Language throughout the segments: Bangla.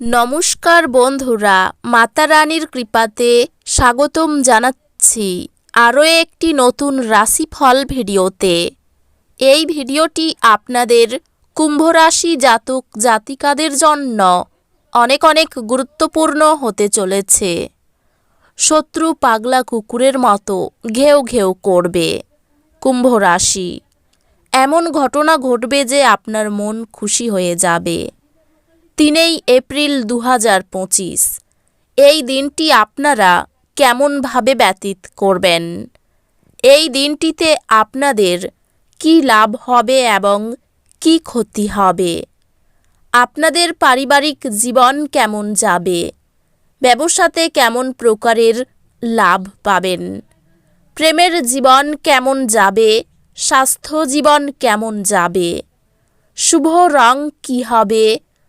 নমস্কার বন্ধুরা মাতা রানীর কৃপাতে স্বাগতম জানাচ্ছি আরও একটি নতুন রাশিফল ভিডিওতে। এই ভিডিওটি আপনাদের কুম্ভ রাশি জাতক জাতিকাদের জন্য অনেক অনেক গুরুত্বপূর্ণ হতে চলেছে। শত্রু পাগলা কুকুরের মতো ঘেউ ঘেউ করবে কুম্ভ রাশি এমন ঘটনা ঘটবে যে আপনার মন খুশি হয়ে যাবে। তিনই এপ্রিল দু হাজার পঁচিশ। এই দিনটি আপনারা কেমনভাবে ব্যতীত করবেন? এই দিনটিতে আপনাদের কি লাভ হবে এবং কি ক্ষতি হবে? আপনাদের পারিবারিক জীবন কেমন যাবে? ব্যবসাতে কেমন প্রকারের লাভ পাবেন? প্রেমের জীবন কেমন যাবে? স্বাস্থ্য জীবন কেমন যাবে? শুভ রং কি হবে?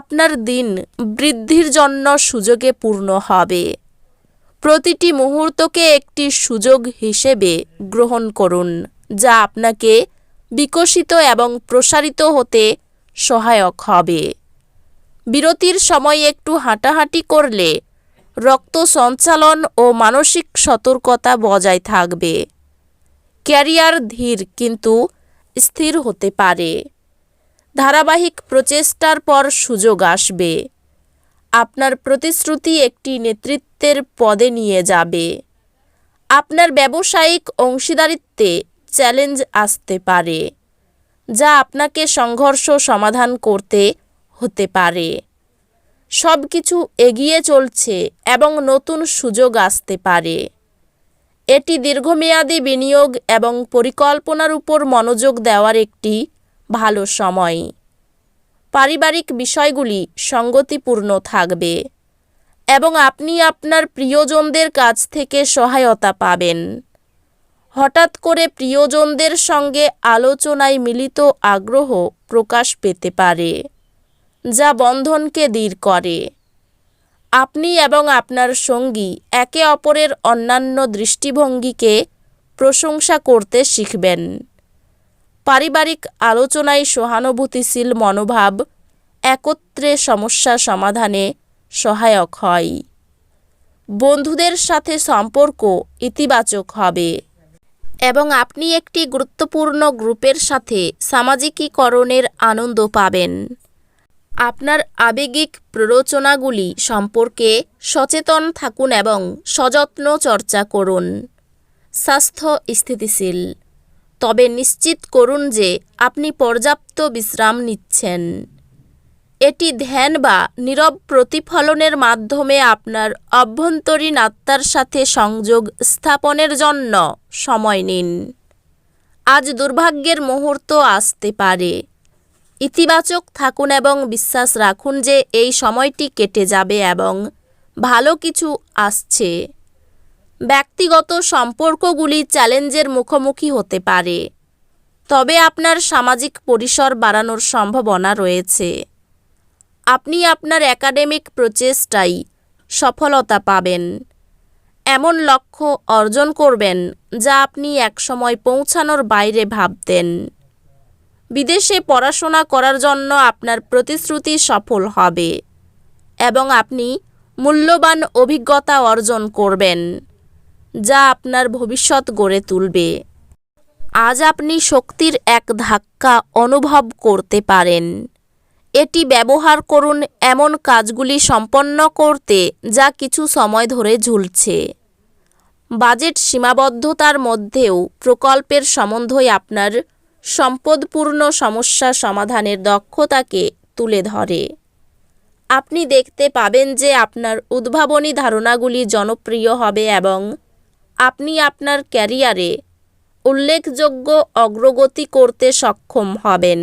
আপনার দিন বৃদ্ধির জন্য সুযোগে পূর্ণ হবে। প্রতিটি মুহূর্তকে একটি সুযোগ হিসেবে গ্রহণ করুন, যা আপনাকে বিকশিত এবং প্রসারিত হতে সহায়ক হবে। বিরতির সময় একটু হাঁটাহাঁটি করলে রক্ত সঞ্চালন ও মানসিক সতর্কতা বজায় থাকবে। ক্যারিয়ার ধীর কিন্তু স্থির হতে পারে। ধারাবাহিক প্রচেষ্টার পর সুযোগ আসবে। আপনার প্রতিশ্রুতি একটি নেতৃত্বের পদে নিয়ে যাবে। আপনার ব্যবসায়িক অংশীদারিত্বে চ্যালেঞ্জ আসতে পারে, যা আপনাকে সংঘর্ষ সমাধান করতে হতে পারে। সব কিছু এগিয়ে চলছে এবং নতুন সুযোগ আসতে পারে। এটি দীর্ঘমেয়াদী বিনিয়োগ এবং পরিকল্পনার উপর মনোযোগ দেওয়ার একটি ভালো সময়। পারিবারিক বিষয়গুলি সঙ্গতিপূর্ণ থাকবে এবং আপনি আপনার প্রিয়জনদের কাছ থেকে সহায়তা পাবেন। হঠাৎ করে প্রিয়জনদের সঙ্গে আলোচনায় মিলিত আগ্রহ প্রকাশ পেতে পারে, যা বন্ধনকে দৃঢ় করে। আপনি এবং আপনার সঙ্গী একে অপরের অন্যান্য দৃষ্টিভঙ্গিকে প্রশংসা করতে শিখবেন। পারিবারিক আলোচনায় সহানুভূতিশীল মনোভাব একত্রে সমস্যা সমাধানে সহায়ক হয়। বন্ধুদের সাথে সম্পর্ক ইতিবাচক হবে এবং আপনি একটি গুরুত্বপূর্ণ গ্রুপের সাথে সামাজিকীকরণের আনন্দ পাবেন। আপনার আবেগিক প্ররোচনাগুলি সম্পর্কে সচেতন থাকুন এবং সযত্ন চর্চা করুন। স্বাস্থ্য স্থিতিশীল তবে নিশ্চিত করুন যে আপনি পর্যাপ্ত বিশ্রাম নিচ্ছেন। এটি ধ্যান বা নীরব প্রতিফলনের মাধ্যমে আপনার অভ্যন্তরীণ আত্মার সাথে সংযোগ স্থাপনের জন্য সময় নিন। আজ দুর্ভাগ্যের মুহূর্ত আসতে পারে। ইতিবাচক থাকুন এবং বিশ্বাস রাখুন যে এই সময়টি কেটে যাবে এবং ভালো কিছু আসছে। ব্যক্তিগত সম্পর্কগুলি চ্যালেঞ্জের মুখোমুখি হতে পারে। তবে আপনার সামাজিক পরিসর বাড়ানোর সম্ভাবনা রয়েছে। আপনি আপনার একাডেমিক প্রচেষ্টায় সফলতা পাবেন। এমন লক্ষ্য অর্জন করবেন যা আপনি একসময় পৌঁছানোর বাইরে ভাবতেন। বিদেশে পড়াশোনা করার জন্য আপনার প্রতিশ্রুতি সফল হবে এবং আপনি মূল্যবান অভিজ্ঞতা অর্জন করবেন। যা আপনার ভবিষ্যৎ গড়ে তুলবে। আজ আপনি শক্তির এক ধাক্কা অনুভব করতে পারেন। এটি ব্যবহার করুন এমন কাজগুলি সম্পন্ন করতে যা কিছু সময় ধরে ঝুলছে। বাজেট সীমাবদ্ধতার মধ্যেও প্রকল্পের সম্বন্ধই আপনার সম্পদপূর্ণ সমস্যা সমাধানের দক্ষতাকে তুলে ধরে। আপনি দেখতে পাবেন যে আপনার উদ্ভাবনী ধারণাগুলি জনপ্রিয় হবে এবং আপনি আপনার ক্যারিয়ারে উল্লেখযোগ্য অগ্রগতি করতে সক্ষম হবেন।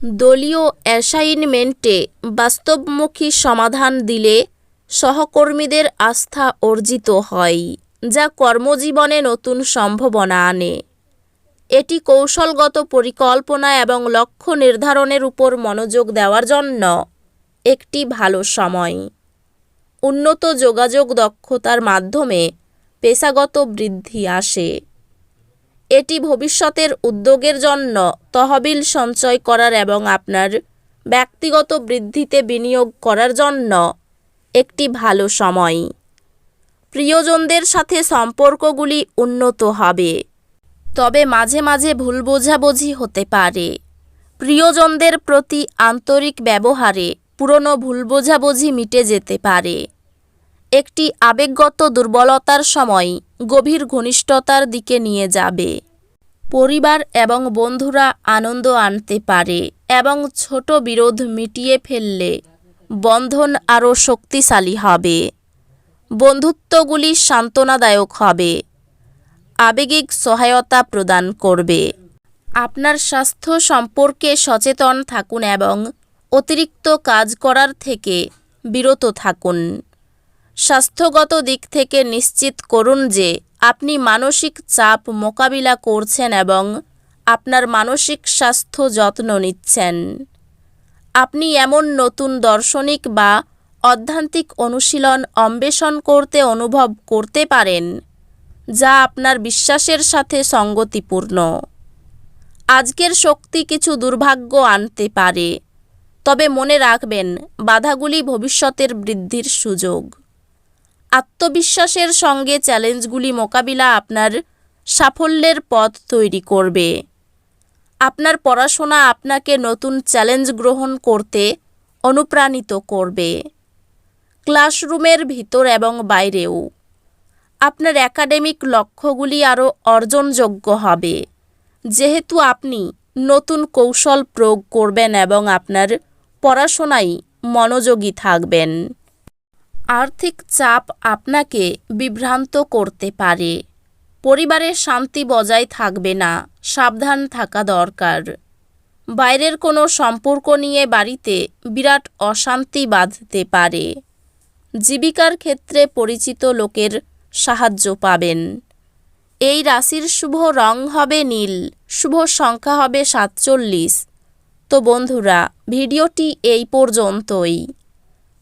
দলীয় অ্যাসাইনমেন্টে বাস্তবমুখী সমাধান দিলে সহকর্মীদের আস্থা অর্জিত হয়, যা কর্মজীবনে নতুন সম্ভাবনা আনে। এটি কৌশলগত পরিকল্পনা এবং লক্ষ্য নির্ধারণের উপর মনোযোগ দেওয়ার জন্য একটি ভালো সময়। উন্নত যোগাযোগ দক্ষতার মাধ্যমে পেশাগত বৃদ্ধি আসে। এটি ভবিষ্যতের উদ্যোগের জন্য তহবিল সঞ্চয় করার এবং আপনার ব্যক্তিগত বৃদ্ধিতে বিনিয়োগ করার জন্য একটি ভালো সময়। প্রিয়জনদের সাথে সম্পর্কগুলি উন্নত হবে। তবে মাঝে মাঝে ভুল বোঝাবুঝি হতে পারে। প্রিয়জনদের প্রতি আন্তরিক ব্যবহারে পুরনো ভুল বোঝাবুঝি মিটে যেতে পারে। একটি আবেগগত দুর্বলতার সময় গভীর ঘনিষ্ঠতার দিকে নিয়ে যাবে। পরিবার এবং বন্ধুরা আনন্দ আনতে পারে এবং ছোট বিরোধ মিটিয়ে ফেললে বন্ধন আরও শক্তিশালী হবে। বন্ধুত্বগুলি সান্ত্বনাদায়ক হবে। আবেগিক সহায়তা প্রদান করবে। আপনার স্বাস্থ্য সম্পর্কে সচেতন থাকুন এবং অতিরিক্ত কাজ করার থেকে বিরত থাকুন। স্বাস্থ্যগত দিক থেকে নিশ্চিত করুন যে আপনি মানসিক চাপ মোকাবিলা করছেন এবং আপনার মানসিক স্বাস্থ্য যত্ন নিচ্ছেন। আপনি এমন নতুন দার্শনিক বা অধ্যান্তিক অনুশীলন অন্বেষণ করতে অনুভব করতে পারেন, যা আপনার বিশ্বাসের সাথে সঙ্গতিপূর্ণ। আজকের শক্তি কিছু দুর্ভাগ্য আনতে পারে, তবে মনে রাখবেন, বাধাগুলি ভবিষ্যতের বৃদ্ধির সুযোগ। আত্মবিশ্বাসের সঙ্গে চ্যালেঞ্জগুলি মোকাবিলা আপনার সাফল্যের পথ তৈরি করবে। আপনার পড়াশোনা আপনাকে নতুন চ্যালেঞ্জ গ্রহণ করতে অনুপ্রাণিত করবে। ক্লাসরুমের ভিতর এবং বাইরেও। আপনার একাডেমিক লক্ষ্যগুলি আরও অর্জনযোগ্য হবে। যেহেতু আপনি নতুন কৌশল প্রয়োগ করবেন এবং আপনার পড়াশোনায় মনোযোগী থাকবেন। আর্থিক চাপ আপনাকে বিভ্রান্ত করতে পারে। পরিবারের শান্তি বজায় থাকবে না, সাবধান থাকা দরকার। বাইরের কোনো সম্পর্ক নিয়ে বাড়িতে বিরাট অশান্তি বাঁধতে পারে। জীবিকার ক্ষেত্রে পরিচিত লোকের সাহায্য পাবেন। এই রাশির শুভ রং হবে নীল, শুভ সংখ্যা হবে সাতচল্লিশ। তো বন্ধুরা, ভিডিওটি এই পর্যন্তই।